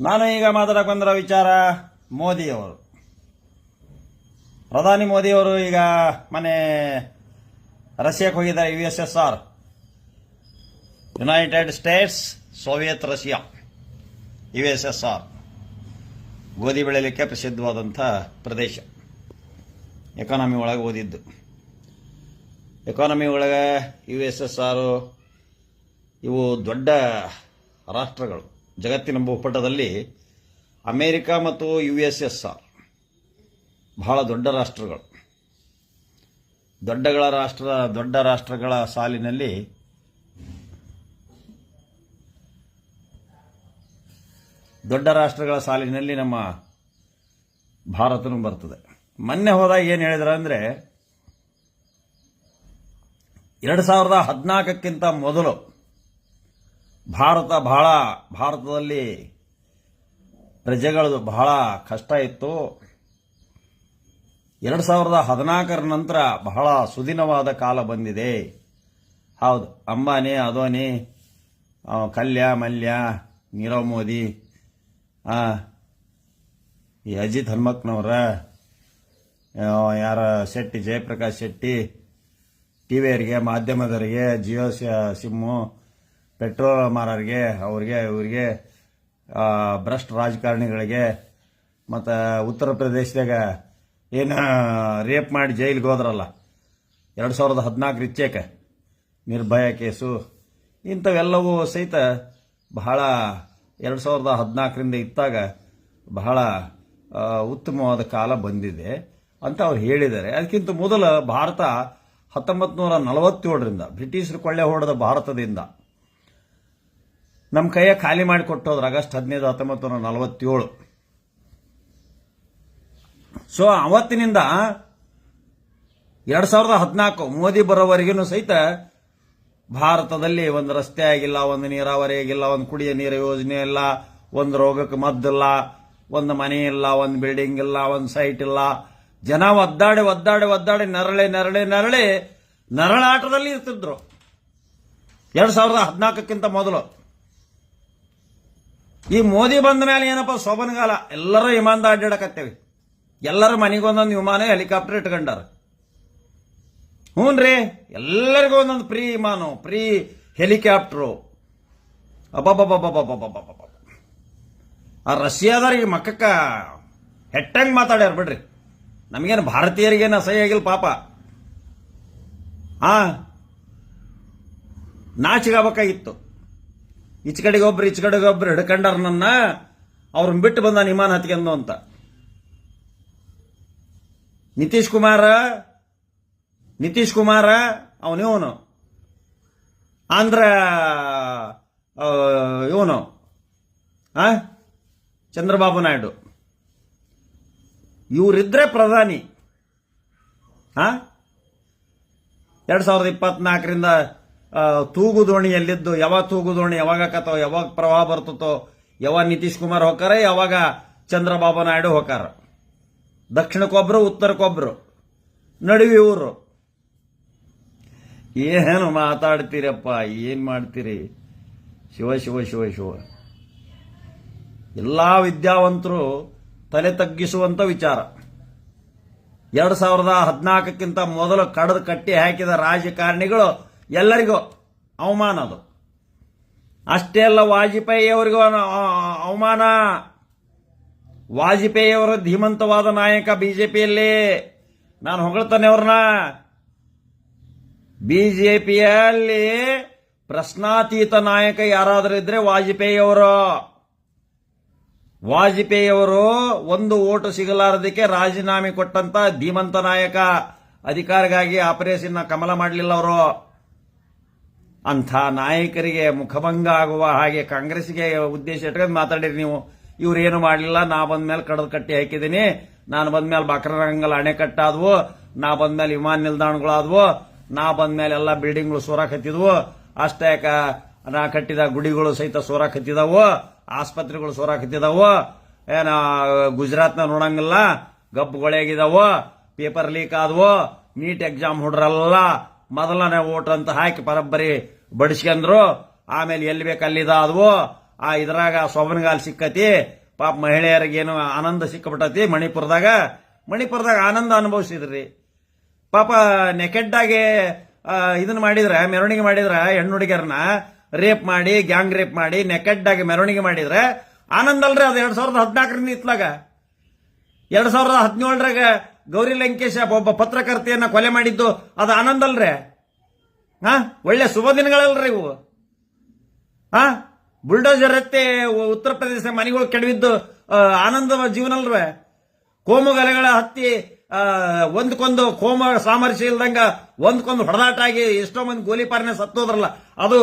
ನಾನು ಈಗ ಮಾತಾಡಕ್ಕೆ ಬಂದಿರೋ ವಿಚಾರ ಮೋದಿಯವರು. ಪ್ರಧಾನಿ ಮೋದಿಯವರು ಈಗ ಮನೆ ರಷ್ಯಾಕ್ಕೆ ಹೋಗಿದ್ದಾರೆ U S S R united states Soviet Russia U S S R ಗೋಧಿ ಬೆಳೆಯಲಿಕ್ಕೆ ಪ್ರಸಿದ್ಧವಾದಂಥ ಪ್ರದೇಶ. ಎಕಾನಮಿ ಒಳಗೆ ಓದಿದ್ದು. ಎಕಾನಮಿ ಒಳಗೆ ಯು ಎಸ್ ಎಸ್ ಆರು ಇವು ದೊಡ್ಡ ರಾಷ್ಟ್ರಗಳು. ಜಗತ್ತಿನ ಭೂಪಟದಲ್ಲಿ ಅಮೇರಿಕ ಮತ್ತು ಯು ಎಸ್ ಎಸ್ ಆರ್ ಬಹಳ ದೊಡ್ಡ ರಾಷ್ಟ್ರಗಳು. ದೊಡ್ಡಗಳ ರಾಷ್ಟ್ರ, ದೊಡ್ಡ ರಾಷ್ಟ್ರಗಳ ಸಾಲಿನಲ್ಲಿ ದೊಡ್ಡ ರಾಷ್ಟ್ರಗಳ ಸಾಲಿನಲ್ಲಿ ನಮ್ಮ ಭಾರತನೂ ಬರ್ತದೆ. ಮೊನ್ನೆ ಹೋದಾಗ ಏನು ಹೇಳಿದ್ರ ಅಂದರೆ, ಎರಡು ಸಾವಿರದ ಹದಿನಾಲ್ಕಕ್ಕಿಂತ ಮೊದಲು ಭಾರತ ಬಹಳ, ಭಾರತದಲ್ಲಿ ಪ್ರಜೆಗಳದು ಬಹಳ ಕಷ್ಟ ಇತ್ತು. ಎರಡು ಸಾವಿರದ ಹದಿನಾಲ್ಕರ ನಂತರ ಬಹಳ ಸುದಿನವಾದ ಕಾಲ ಬಂದಿದೆ. ಹೌದು, ಅಂಬಾನಿ ಅದೋನಿ ಕಲ್ಯ, ಮಲ್ಯ, ನೀರವ್ ಮೋದಿ ಈ ಅಜಿತ್ ಹನುಮಕ್ನವರ ಯಾರ, ಶೆಟ್ಟಿ, ಜಯಪ್ರಕಾಶ್ ಶೆಟ್ಟಿ ಟಿವಿಯವರಿಗೆ ಮಾಧ್ಯಮದವರಿಗೆ, ಜಿಯೋ ಸಿಮ್ಮು ಪೆಟ್ರೋಲ್ ಮಾರರಿಗೆ, ಅವ್ರಿಗೆ, ಇವ್ರಿಗೆ ಭ್ರಷ್ಟ ರಾಜಕಾರಣಿಗಳಿಗೆ, ಮತ್ತು ಉತ್ತರ ಪ್ರದೇಶದಾಗ ಏನು ರೇಪ್ ಮಾಡಿ ಜೈಲಿಗೆ ಹೋದ್ರಲ್ಲ, ಎರಡು ಸಾವಿರದ ಹದಿನಾಲ್ಕು ಇಚ್ಚೇಕ ನಿರ್ಭಯ ಕೇಸು, ಇಂಥವೆಲ್ಲವೂ ಸಹಿತ ಬಹಳ ಎರಡು ಸಾವಿರದ ಹದಿನಾಲ್ಕರಿಂದ ಇತ್ತಾಗ ಬಹಳ ಉತ್ತಮವಾದ ಕಾಲ ಬಂದಿದೆ ಅಂತ ಅವ್ರು ಹೇಳಿದ್ದಾರೆ. ಅದಕ್ಕಿಂತ ಮೊದಲು ಭಾರತ ಹತ್ತೊಂಬತ್ತು ನೂರ ನಲವತ್ತೇಳರಿಂದ, ಬ್ರಿಟಿಷರು ಕೊಳ್ಳೆ ಹೊಡೆದ ಭಾರತದಿಂದ ನಮ್ಮ ಕೈಯ ಖಾಲಿ ಮಾಡಿ ಕೊಟ್ಟೋದ್ರ ಆಗಸ್ಟ್ ಹದಿನೈದು, ಹತ್ತೊಂಬತ್ತು, ನೂರ ನಲವತ್ತೇಳು. ಸೊ ಅವತ್ತಿನಿಂದ ಎರಡ್ ಸಾವಿರದ ಹದಿನಾಲ್ಕು ಮೋದಿ ಬರೋವರೆಗೂ ಸಹಿತ ಭಾರತದಲ್ಲಿ ಒಂದು ರಸ್ತೆ ಆಗಿಲ್ಲ, ಒಂದು ನೀರಾವರಿ ಆಗಿಲ್ಲ, ಒಂದು ಕುಡಿಯ ನೀರು ಯೋಜನೆ ಇಲ್ಲ, ಒಂದು ರೋಗಕ್ಕೆ ಮದ್ದಿಲ್ಲ ಒಂದು ಮನೆ ಇಲ್ಲ, ಒಂದು ಬಿಲ್ಡಿಂಗ್ ಇಲ್ಲ, ಒಂದು ಸೈಟ್ ಇಲ್ಲ. ಜನ ಒದ್ದಾಡಿ ಒದ್ದಾಡಿ ಒದ್ದಾಡಿ ನರಳೆ ನರಳೆ ನರಳೆ ನರಳಾಟದಲ್ಲಿ ಇರ್ತಿದ್ರು. ಎರಡ್ ಸಾವಿರದ ಹದಿನಾಲ್ಕಕ್ಕಿಂತ ಮೊದಲು. ಈ ಮೋದಿ ಬಂದ ಮೇಲೆ ಏನಪ್ಪ ಸೋಬನ್ಗಾಲ ಎಲ್ಲರೂ ವಿಮಾನದ ಅಡ್ಡಾಡಕತ್ತೇವೆ ಎಲ್ಲರೂ ಮನೆಗೊಂದೊಂದು ವಿಮಾನ ಹೆಲಿಕಾಪ್ಟರ್ ಇಟ್ಕೊಂಡಾರ. ಹ್ಞೂ ಎಲ್ಲರಿಗೂ ಒಂದೊಂದು ಫ್ರೀ ವಿಮಾನ, ಫ್ರೀ ಹೆಲಿಕಾಪ್ಟ್ರು. ಅಬ್ಬಬ್ಬಬ್ಬಬ್ಬಬ್ಬಬ್ಬಬ್ಬ ಆ ರಷ್ಯಾದವ್ರಿಗೆ ಮಕ್ಕಕ್ಕ ಹೆಟ್ಟಂಗ್ ಮಾತಾಡ್ಯಾರ ಬಿಡ್ರಿ. ನಮಗೇನು ಭಾರತೀಯರಿಗೇನು ಅಸಹ್ಯ ಆಗಿಲ್ಲ ಪಾಪ. ಆ? ನಾಚಿಗಾಗಬೇಕಾಗಿತ್ತು ಈಚ ಕಡೆಗೆ ಒಬ್ರು ಈಚ ಕಡೆಗೆ ಒಬ್ರು ಹಿಡ್ಕೊಂಡಾರ ನನ್ನ, ಅವ್ರನ್ನ ಬಿಟ್ಟು ಬಂದ ವಿಮಾನ ಹತ್ಕೊಂಡು ಅಂತ. ನಿತೀಶ್ ಕುಮಾರ ನಿತೀಶ್ ಕುಮಾರ ಅವನಿವನು ಆಂಧ್ರ ಇವನು. ಆ? ಚಂದ್ರಬಾಬು ನಾಯ್ಡು. ಇವರಿದ್ರೆ ಪ್ರಧಾನಿ. ಹಾ ಎರಡ್ ಸಾವಿರದ ಇಪ್ಪತ್ನಾಲ್ಕರಿಂದ ತೂಗು ದೋಣಿಯಲ್ಲಿದ್ದು ಯಾವಾಗ ತೂಗು ದೋಣಿ? ಯಾವಾಗ ಆಕತ್ತೋ ಯಾವಾಗ ಪ್ರವಾಹ ಬರ್ತತೋ? ಯಾವಾಗ ನಿತೀಶ್ ಕುಮಾರ್ ಹೋಕಾರ ಯಾವಾಗ ಚಂದ್ರಬಾಬು ನಾಯ್ಡು ಹೋಕಾರ ದಕ್ಷಿಣಕ್ಕೊಬ್ರು, ಉತ್ತರಕ್ಕೊಬ್ರು? ನಡುವೆ ಇವರು. ಏನು ಮಾತಾಡ್ತೀರಪ್ಪ? ಏನ್ ಮಾಡ್ತೀರಿ? ಶಿವ ಶಿವ ಶಿವ ಶಿವ. ಎಲ್ಲಾ ವಿದ್ಯಾವಂತರು ತಲೆ ತಗ್ಗಿಸುವಂತ ವಿಚಾರ. ಎರಡು ಸಾವಿರದ ಹದಿನಾಲ್ಕಕ್ಕಿಂತ ಮೊದಲು ಕಡದು ಕಟ್ಟಿ ಹಾಕಿದ ರಾಜಕಾರಣಿಗಳು ಎಲ್ಲರಿಗೂ ಅವಮಾನ ಅದು. ಅಷ್ಟೇ ಅಲ್ಲ ವಾಜಪೇಯಿ ಅವರಿಗೂ ಅವಮಾನ. ವಾಜಪೇಯಿ ಅವರು ಧೀಮಂತವಾದ ನಾಯಕ ಬಿಜೆಪಿಯಲ್ಲಿ. ನಾನು ಹೊಗಳ್ತಾನೆ ಅವ್ರನ್ನ. ಬಿಜೆಪಿಯಲ್ಲಿ ಪ್ರಶ್ನಾತೀತ ನಾಯಕ ಯಾರಾದರೂ ಇದ್ರೆ ವಾಜಪೇಯಿ ಅವರು ಒಂದು ಓಟು ಸಿಗಲಾರದಕ್ಕೆ ರಾಜೀನಾಮೆ ಕೊಟ್ಟಂತ ಧೀಮಂತ ನಾಯಕ ಅಧಿಕಾರಿಗಾಗಿ ಆಪರೇಷನ್ ಕಮಲ ಮಾಡಲಿಲ್ಲ ಅವರು. ಅಂಥ ನಾಯಕರಿಗೆ ಮುಖಭಂಗ ಆಗುವ ಹಾಗೆ ಕಾಂಗ್ರೆಸ್ಗೆ ಉದ್ದೇಶ ಇಟ್ಕೊಂಡು ಮಾತಾಡಿರಿ ನೀವು. ಇವ್ರೇನು ಮಾಡಲಿಲ್ಲ, ನಾ ಬಂದ್ಮೇಲೆ ಕಡದ ಕಟ್ಟಿ ಹಾಕಿದ್ದೀನಿ. ನಾನು ಬಂದ ಮೇಲೆ ಬಕ್ರರಂಗಲ್ ಅಣೆಕಟ್ಟಾದವು ನಾ ಬಂದ್ಮೇಲೆ ವಿಮಾನ ನಿಲ್ದಾಣಗಳಾದವು. ನಾ ಬಂದ್ಮೇಲೆ ಎಲ್ಲ ಬಿಲ್ಡಿಂಗ್ಗಳು ಸೋರಾಕತ್ತಿದ್ವು ಅಷ್ಟೇ ನಾ ಕಟ್ಟಿದ ಗುಡಿಗಳು ಸಹಿತ ಸೋರಾಕತ್ತಿದವು ಆಸ್ಪತ್ರೆಗಳು ಸೋರಾಕತ್ತಿದವು ಏನ, ಗುಜರಾತ್ನ ನೋಡಂಗಿಲ್ಲ. ಗಬ್ಬುಗಳಾಗಿದಾವು. ಪೇಪರ್ ಲೀಕ್ ಆದವು. ನೀಟ್ ಎಕ್ಸಾಮ್ ಹುಡ್ರಲ್ಲ. ಮೊದಲನೇ ಓಟ್ ಅಂತ ಹಾಕಿ ಪರಬ್ಬರಿ ಬಡಿಸ್ಕೊಂಡ್ರು. ಆಮೇಲೆ ಎಲ್ಲಿ ಬೇಕು ಅಲ್ಲಿದಾದವು ಆ ಇದ್ರಾಗ ಸೊಬನಗಾಲ್ ಸಿಕ್ಕತಿ. ಪಾಪ ಮಹಿಳೆಯರಿಗೇನು ಆನಂದ ಸಿಕ್ಕಬಿಟ್ಟತಿ ಮಣಿಪುರದಾಗ. ಮಣಿಪುರದಾಗ ಆನಂದ ಅನುಭವಿಸಿದ್ರಿ. ಪಾಪ ನೆಕೆಡ್ಡಾಗಿ ಇದನ್ನ ಮಾಡಿದ್ರೆ, ಮೆರವಣಿಗೆ ಮಾಡಿದ್ರೆ ಹೆಣ್ಣು ಹುಡುಗಿಯರನ್ನ ರೇಪ್ ಮಾಡಿ, ಗ್ಯಾಂಗ್ ರೇಪ್ ಮಾಡಿ, ನೆಕೆಡ್ಡಾಗಿ ಮೆರವಣಿಗೆ ಮಾಡಿದ್ರೆ ಆನಂದ ಅಲ್ರಿ ಅದು ಎರಡ್ ಸಾವಿರದ ಹದಿನಾಲ್ಕರಿಂದ ಇತ್ಲಾಗ. ಎರಡ್ ಸಾವಿರದ ಹದಿನೇಳರಾಗ ಗೌರಿ ಲಂಕೇಶ ಒಬ್ಬ ಪತ್ರಕರ್ತೆಯನ್ನ ಕೊಲೆ ಮಾಡಿದ್ದು ಅದು ಆನಂದ ಅಲ್ರಿ ಹಾ? ಒಳ್ಳೆ ಶುಭ ದಿನಗಳಲ್ರಿ ಇವು. ಹಾ? ಬುಲ್ಡೋಜರ್ ಎತ್ತಿ ಉತ್ತರ ಪ್ರದೇಶ ಮನೆಗಳು ಕೆಡವಿದ್ದು ಆನಂದವ ಆನಂದ ಜೀವನ ಅಲ್ವೇ ಕೋಮುಗಲೆಗಳ ಹತ್ತಿ ಒಂದ್ಕೊಂದು ಕೋಮ ಸಾಮರಸ್ಯ ಇಲ್ದಂಗ ಒಂದ್ಕೊಂದು ಹೊಡೆದಾಟ ಆಗಿ ಎಷ್ಟೋ ಮಂದಿ ಗೋಲಿಪಾರನೆ ಸತ್ತೋದ್ರಲ್ಲ ಅದು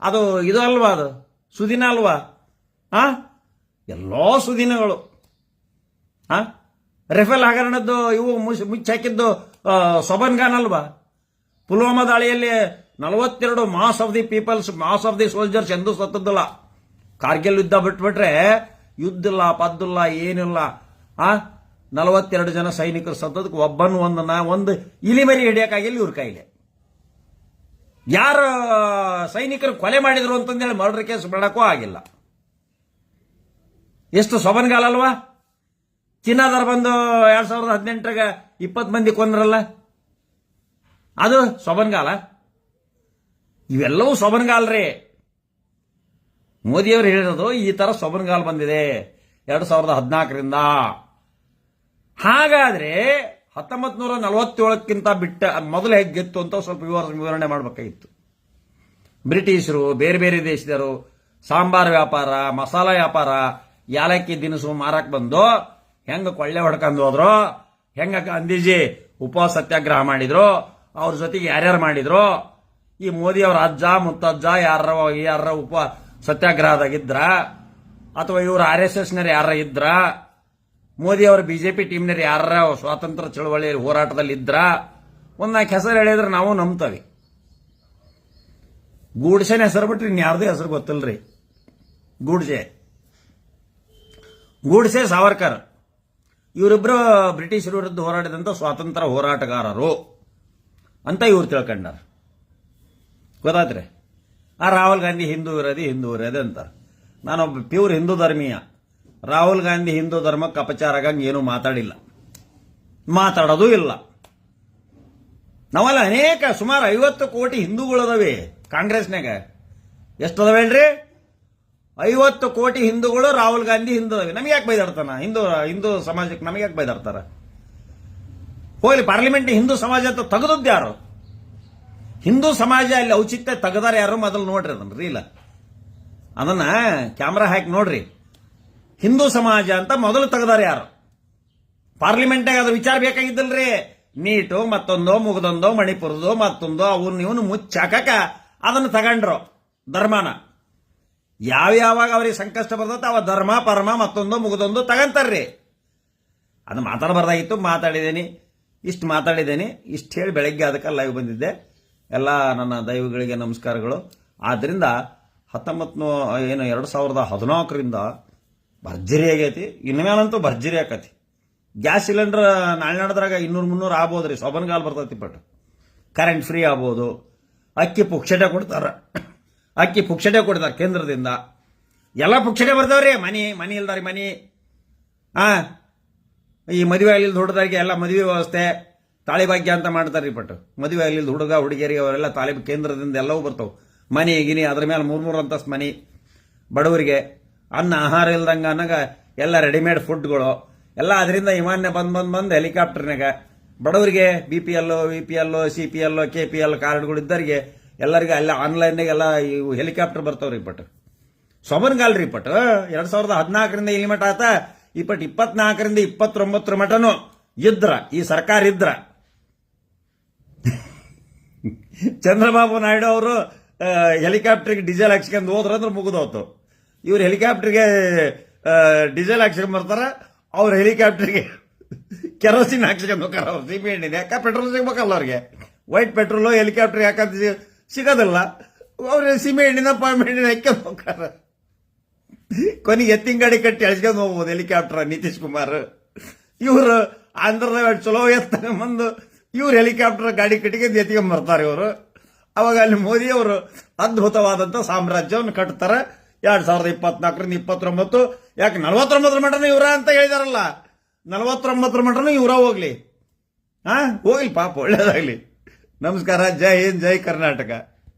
ಅದು ಇದು ಅಲ್ವಾ ಅದು? ಸುದಿನ ಅಲ್ವಾ? ಆ ಎಲ್ಲೋ ಸುದಿನಗಳು. ಆ ರೆಫೇಲ್ ಹಗರಣದ್ದು ಇವು ಮುಚ್ಚಿ ಮುಚ್ಚಾಕಿದ್ದು ಆ, ಸೊಬನ್ ಖಾನ್ ಅಲ್ವಾ? ಪುಲ್ವಾಮಾ ದಾಳಿಯಲ್ಲಿ ನಲವತ್ತೆರಡು mass of the peoples mass of the soldiers ಎಂದೂ ಸತ್ತದ್ದಲ್ಲ. ಕಾರ್ಗಿಲ್ ಯುದ್ಧ ಬಿಟ್ಬಿಟ್ರೆ ಯುದ್ಧ ಇಲ್ಲ ಪದ್ದಿಲ್ಲ ಏನಿಲ್ಲ. ಆ? ನಲವತ್ತೆರಡು ಜನ ಸೈನಿಕರು ಸತ್ತದಕ್ಕೆ ಒಬ್ಬನು ಒಂದನ್ನ ಒಂದು ಇಲಿಮರಿ ಹಿಡಿಯೋಕ್ಕಾಗಿಲ್ಲ ಇವ್ರ ಕೈಲಿ. ಯಾರು ಸೈನಿಕರು ಕೊಲೆ ಮಾಡಿದ್ರು ಅಂತಂದೇಳಿ ಮರ್ಡರ್ ಕೇಸ್ ಮಾಡಕ್ಕೂ ಆಗಿಲ್ಲ. ಎಷ್ಟು ಸೊಬನ್ಗಾಲ ಅಲ್ವಾ? ಚೀನಾದವ್ರು ಬಂದು ಎರಡ್ ಸಾವಿರದ ಹದಿನೆಂಟರಾಗ ಇಪ್ಪತ್ತು ಮಂದಿ ಕೊಂದ್ರಲ್ಲ? ಅದು ಸೊಬನ್ಗಾಲ. ಇವೆಲ್ಲವೂ ಸೊಬನ್ಗಾಲ್ರಿ ಮೋದಿಯವರು ಹೇಳಿರೋದು ಈ ತರ ಸೊಬನ್ಗಾಲ್ ಬಂದಿದೆ ಎರಡು ಸಾವಿರದ ಹದಿನಾಲ್ಕರಿಂದ. ಹಾಗಾದ್ರೆ ಹತ್ತೊಂಬತ್ ನೂರ ನಲವತ್ತೇಳಕ್ಕಿಂತ ಬಿಟ್ಟ ಮೊದಲು ಹೆಗ್ಗೆತ್ತು ಅಂತ ಸ್ವಲ್ಪ ವಿವರ ವಿವರಣೆ ಮಾಡಬೇಕಾಗಿತ್ತು. ಬ್ರಿಟಿಷರು, ಬೇರೆ ಬೇರೆ ದೇಶದವರು, ಸಾಂಬಾರ್ ವ್ಯಾಪಾರ, ಮಸಾಲ ವ್ಯಾಪಾರ, ಯಾಲಕ್ಕಿ, ದಿನಸು, ಮಾರಕ್ ಬಂದು ಹೆಂಗ ಕೊಳ್ಳೆ ಹೊಡ್ಕೊಂಡು ಹೋದ್ರು? ಹೆಂಗ ಗಾಂಧೀಜಿ ಉಪವಾಸ ಸತ್ಯಾಗ್ರಹ ಮಾಡಿದ್ರು? ಅವ್ರ ಜೊತೆಗೆ ಯಾರ್ಯಾರು ಮಾಡಿದ್ರು? ಈ ಮೋದಿ ಅವ್ರ ಅಜ್ಜ ಮುತ್ತಜ್ಜ ಯಾರ ಯಾರ ಉಪ ಸತ್ಯಾಗ್ರಹದಾಗಿದ್ರ? ಅಥವಾ ಇವ್ರ ಆರ್ ಎಸ್ ಎಸ್ನ ಯಾರ ಇದ್ರ? ಮೋದಿ ಅವರ ಬಿಜೆಪಿ ಟೀಮ್ನರು ಯಾರ ಸ್ವಾತಂತ್ರ್ಯ ಚಳವಳಿ ಹೋರಾಟದಲ್ಲಿ ಇದ್ರ ಒಂದ್ ನಾಲ್ಕು ಹೆಸರು ಹೇಳಿದ್ರೆ ನಾವು ನಂಬ್ತವೆ. ಗೂಡ್ಸೆನ ಹೆಸರು ಬಿಟ್ರಿ ಇನ್ಯಾರ್ದೇ ಹೆಸರು ಗೊತ್ತಿಲ್ರಿ? ಗೂಡ್ಸೆ. ಗೂಡ್ಸೆ ಸಾವರ್ಕರ್. ಇವರಿಬ್ರು ಬ್ರಿಟಿಷ್ ವಿರುದ್ಧ ಹೋರಾಡಿದಂತ ಸ್ವಾತಂತ್ರ್ಯ ಹೋರಾಟಗಾರರು ಅಂತ ಇವ್ರು ತಿಳ್ಕೊಂಡಾರ. ಗೊತ್ತಾತ್ರಿ ಆ ರಾಹುಲ್ ಗಾಂಧಿ ಹಿಂದೂ ವಿರೋಧಿ ಹಿಂದೂ ವಿರೋಧಿ ಅಂತಾರೆ. ನಾನೊಬ್ಬ ಪ್ಯೂರ್ ಹಿಂದೂ ಧರ್ಮೀಯ. ರಾಹುಲ್ ಗಾಂಧಿ ಹಿಂದೂ ಧರ್ಮಕ್ಕೆ ಅಪಚಾರಗಂಗೆ ಏನೂ ಮಾತಾಡಿಲ್ಲ. ಮಾತಾಡೋದು ಇಲ್ಲ. ನಾವಲ್ಲ ಅನೇಕ, ಸುಮಾರು ಐವತ್ತು ಕೋಟಿ ಹಿಂದೂಗಳದವೆ ಕಾಂಗ್ರೆಸ್ನಾಗ ಎಷ್ಟು ಐವತ್ತು ಕೋಟಿ ಹಿಂದೂಗಳು ರಾಹುಲ್ ಗಾಂಧಿ ಹಿಂದೂ ನಮ್ಗೆ ಯಾಕೆ ಬೈದಾಡ್ತಾನ? ಹಿಂದೂ ಹಿಂದೂ ಸಮಾಜಕ್ಕೆ ನಮಗೆ ಯಾಕೆ ಬೈದಾಡ್ತಾರ? ಹೋಗ್ಲಿ ಪಾರ್ಲಿಮೆಂಟ್ ಹಿಂದೂ ಸಮಾಜ ಅಂತ ತೆಗೆದದ್ದು ಯಾರು? ಹಿಂದೂ ಸಮಾಜ ಅಲ್ಲಿ ಔಚಿತ್ಯ ತೆಗೆದಾರ ಯಾರು ಮೊದಲು ನೋಡ್ರಿ ಅದನ್ನ ರೀಲ ಅದನ್ನ ಕ್ಯಾಮ್ರಾ ಹಾಕಿ ನೋಡ್ರಿ. ಹಿಂದೂ ಸಮಾಜ ಅಂತ ಮೊದಲು ತೆಗೆದಾರ ಯಾರು? ಪಾರ್ಲಿಮೆಂಟಾಗ ಅದು ವಿಚಾರ ಬೇಕಾಗಿದ್ದಲ್ರಿ. ನೀಟು, ಮತ್ತೊಂದೋ, ಮುಗ್ದೊಂದೋ ಮಣಿಪುರದೋ ಮತ್ತೊಂದೋ ಅವ್ರು ಇವನು ಮುಚ್ಚಾಕ ಅದನ್ನು ತಗೊಂಡ್ರು. ಧರ್ಮನ. ಯಾವ್ಯಾವಾಗ ಅವ್ರಿಗೆ ಸಂಕಷ್ಟ ಬರ್ತದ ಅವ ಧರ್ಮ, ಪರಮ, ಮತ್ತೊಂದು, ಮುಗಿದೊಂದು ತಗಂತಾರ್ರಿ. ಅದು ಮಾತಾಡಬಾರ್ದಾಗಿತ್ತು, ಮಾತಾಡಿದ್ದೀನಿ, ಇಷ್ಟು ಮಾತಾಡಿದ್ದೀನಿ, ಇಷ್ಟು ಹೇಳಿ ಬೆಳಗ್ಗೆ ಅದಕ್ಕೆ ಲೈವ್ ಬಂದಿದ್ದೆ. ಎಲ್ಲ ನನ್ನ ದೈವಗಳಿಗೆ ನಮಸ್ಕಾರಗಳು. ಆದ್ದರಿಂದ ಹತ್ತೊಂಬತ್ತು ಏನು, ಎರಡು ಸಾವಿರದ ಹದಿನಾಲ್ಕರಿಂದ ಭರ್ಜರಿ ಆಗೈತಿ. ಇನ್ಮೇಲಂತೂ ಭರ್ಜರಿ ಆಕತಿ. ಗ್ಯಾಸ್ ಸಿಲಿಂಡರ್ ನಾಳೆ ನಡೆದ್ರಾಗ ಇನ್ನೂರು ಮುನ್ನೂರು ಆಗ್ಬೋದ್ರಿ. ಸೊಬನ್ಗಾಲ್ ಬರ್ತೈತಿ ಬಟ್ ಕರೆಂಟ್ ಫ್ರೀ ಆಗ್ಬೋದು. ಅಕ್ಕಿ ಪುಕ್ಷಟೆ ಕೊಡ್ತಾರ. ಅಕ್ಕಿ ಪುಕ್ಷಟೆ ಕೊಡ್ತಾರೆ ಕೇಂದ್ರದಿಂದ. ಎಲ್ಲ ಪುಕ್ಷಟೆ ಬರ್ತಾವ್ರಿ, ಮನಿ ಮನಿ ಇಲ್ದಾರಿ ಮನಿ. ಆ, ಈ ಮದುವೆ ಆಗಲಿಲ್ಲ ಹುಡುಗರಿಗೆ ಎಲ್ಲ ಮದುವೆ ವ್ಯವಸ್ಥೆ, ತಾಳಿ ಭಾಗ್ಯ ಅಂತ ಮಾಡ್ತಾರ್ರಿ ಬಟ್ ಮದುವೆ ಆಗಲಿಲ್ಲ ಹುಡುಗ, ಹುಡುಗಿಯರಿಗೆ ಅವರೆಲ್ಲ ತಾಳಿ ಕೇಂದ್ರದಿಂದ ಎಲ್ಲವೂ ಬರ್ತಾವೆ. ಮನಿ, ಗಿನಿ, ಅದ್ರ ಮೇಲೆ ಮೂರು ಮೂರು ಅಂತಸ್ತು ಮನಿ. ಬಡವರಿಗೆ ಅನ್ನ, ಆಹಾರ ಇಲ್ದಂಗೆ ಅನ್ನಾಗ ಎಲ್ಲ ರೆಡಿಮೇಡ್ ಫುಡ್ಗಳು. ಎಲ್ಲ ಅದರಿಂದ ವಿಮಾನ ಬಂದು ಬಂದು ಬಂದು ಹೆಲಿಕಾಪ್ಟರ್ನಾಗ ಬಡವರಿಗೆ B P L, V P L, C P L, K P L ಕಾರ್ಡ್ಗಳು ಇದ್ದರಿಗೆ ಎಲ್ಲರಿಗೆ ಎಲ್ಲ ಇವು ಹೆಲಿಕಾಪ್ಟರ್ ಬರ್ತಾವ್ರಿ ಪಟ್ಟು. ಸೊಬನ್ಗಾಲ್ರಿ ಪಟ್ ಎರಡು ಸಾವಿರದ ಹದಿನಾಲ್ಕರಿಂದ ಇಲ್ಲಿ ಮಟ ಆತ ಇಪ್ಪಟ್ ಇಪ್ಪತ್ನಾಲ್ಕರಿಂದ ಇಪ್ಪತ್ತೊಂಬತ್ತರ ಮಟನು ಇದ್ರ, ಈ ಸರ್ಕಾರ ಇದ್ರ. ಚಂದ್ರಬಾಬು ನಾಯ್ಡು ಅವರು ಹೆಲಿಕಾಪ್ಟರ್ಗೆ ಡೀಸೆಲ್ ಹಾಕ್ಸ್ಕೊಂಡು ಹೋದ್ರ ಅಂದ್ರೆ ಮುಗಿದೋತು. ಇವ್ರು ಹೆಲಿಕಾಪ್ಟರ್ಗೆ ಡೀಸೆಲ್ ಹಾಕ್ಸ್ಕೊಂಡ್ ಬರ್ತಾರ, ಅವ್ರ ಹೆಲಿಕಾಪ್ಟರ್ಗೆ ಕೆರೋಸಿನ್ ಹಾಕ್ಸ್ಕೊಂಡು ಹೋಗ್ತಾರ ಸಿಮೆ ಎಣ್ಣೆ ಯಾಕ ಪೆಟ್ರೋಲ್ ಸಿಗ್ಬೇಕಲ್ಲ ಅವ್ರಿಗೆ? ವೈಟ್ ಪೆಟ್ರೋಲು ಹೆಲಿಕಾಪ್ಟರ್ ಯಾಕಂತ ಸಿಗೋದಿಲ್ಲ. ಅವ್ರು ಸೀಮೆ ಎಣ್ಣಿನ ಪಾಮೆ ಎಣ್ಣಿನ ಹಾಕ್ಕೊಂಡು ಹೋಗ್ತಾರ. ಕೊನೆಗೆ ಎತ್ತಿನ ಗಾಡಿ ಕಟ್ಟಿ ಅಳಿಸ್ಕೊಂಡು ಹೋಗ್ಬೋದು, ಹೆಲಿಕಾಪ್ಟರ್, ನಿತೀಶ್ ಕುಮಾರ್. ಇವರು ಆಂಧ್ರದ ಚಲೋ ಎತ್ತ ಬಂದು, ಇವ್ರು ಹೆಲಿಕಾಪ್ಟರ್ ಗಾಡಿ ಕಟ್ಟಿಗೆ ಎತ್ಕೊಂಡ್ ಬರ್ತಾರೆ ಇವರು. ಅವಾಗ ಅಲ್ಲಿ ಮೋದಿ ಅವರು ಅದ್ಭುತವಾದಂತ ಸಾಮ್ರಾಜ್ಯವನ್ನು ಕಟ್ತಾರೆ. ಎರಡು ಸಾವಿರದ ಇಪ್ಪತ್ನಾಲ್ಕರಿಂದ ಇಪ್ಪತ್ತೊಂಬತ್ತು, ಯಾಕೆ ನಲವತ್ತೊಂಬತ್ತರ ಮಟನು ಇವರ ಅಂತ ಹೇಳಿದಾರಲ್ಲ. ನಲವತ್ತೊಂಬತ್ತರ ಮಟನು ಇವರ ಹೋಗ್ಲಿ. ಹಾ ಹೋಗ್ಲಿ ಪಾಪ, ಒಳ್ಳೇದಾಗ್ಲಿ. ನಮಸ್ಕಾರ ಜೈ ಹಿಂದ್ ಜೈ ಕರ್ನಾಟಕ